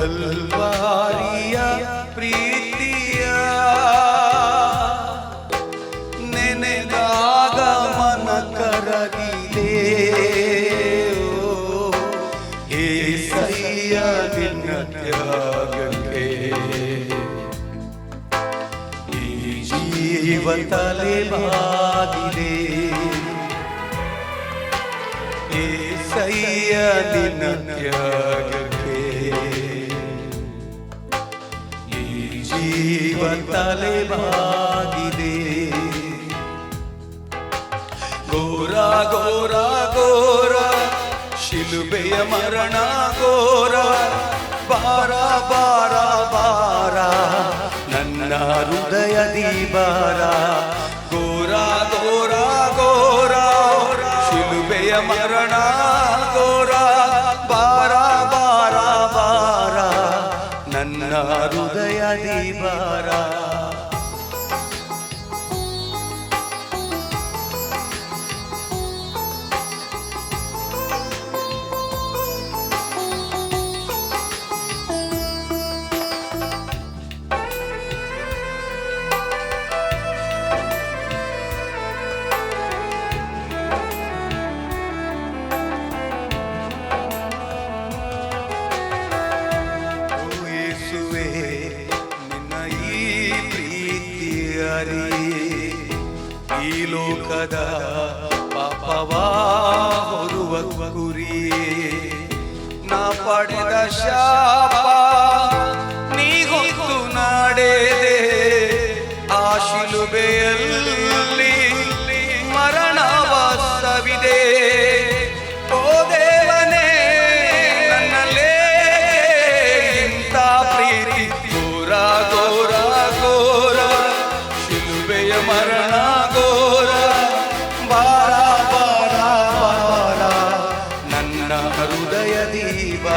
ಕಲ್ವಾರಿಯ ಪ್ರೀತಿಯ ನೆನೆದಾಗ ಮನ ಕರಗಿದೆ ಏಸಯ್ಯ ನಿನ್ನ ತ್ಯಾಗಕ್ಕೆ ಈ ಜೀವ ತಲೆಬಾಗಿದೆ ಏಸಯ್ಯ ನಿನ್ನ ತ್ಯಾಗಕ್ಕೆ ಜೀವ ತಲೆಬಾಗಿದೆ ಘೋರ ಘೋರ ಘೋರ, ಶಿಲುಬೆಯ ಮರಣ, ಘೋರ. ಬಾರ ಬಾರ ಬಾರ, ನನ್ನ ಹೃದಯದಿ ಬಾರ ಘೋರ ಘೋರ ಘೋರ, ಶಿಲುಬೆಯ ಮರಣ ನನ್ನ ಹೃದಯದಿ ಈ ಲೋಕದ ಪಾಪವಾ ಹೊರುವ ಗುರಿಯೇ ನಾ ಪಡೆದ ಶಾಪ ನೀ ಹೊತ್ತು ನಾಡೆದೆ. ಆ ಶಿಲುಬೆಯಲ್ಲಿ ಮರಣವ ಸವಿದೆ ಓ ದೇವನೇ ನನ್ನಲ್ಲೇ ಇಂಥ ಪ್ರೀತಿ. ಘೋರ ಘೋರ ಘೋರ, ಶಿಲುಬೆಯ ಮರಣ ప్రాణ హృదయ దీవా.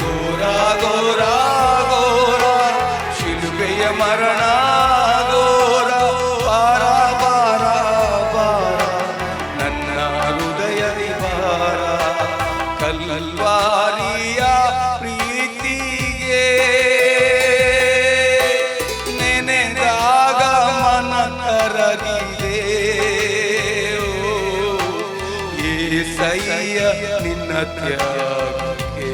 గోరా గోరా గోరా శిల్పయ మరణ గోరా నన్న హృదయ దీవారా కల్వా. ಏಸಯ್ಯ ನಿನ್ನ ತ್ಯಾಗಕ್ಕೆ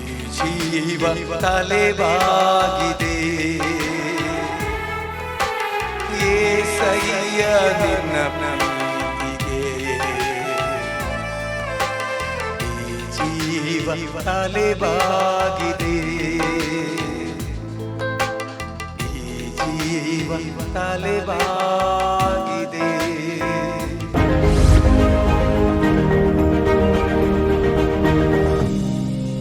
ಈ ಜೀವ ತಲೆಬಾಗಿದೆ ಏಸಯ್ಯ ನಿನ್ನ ಪ್ರೀತಿಗೆ ಈ ಜೀವ ತಲೆಬಾಗಿದೆ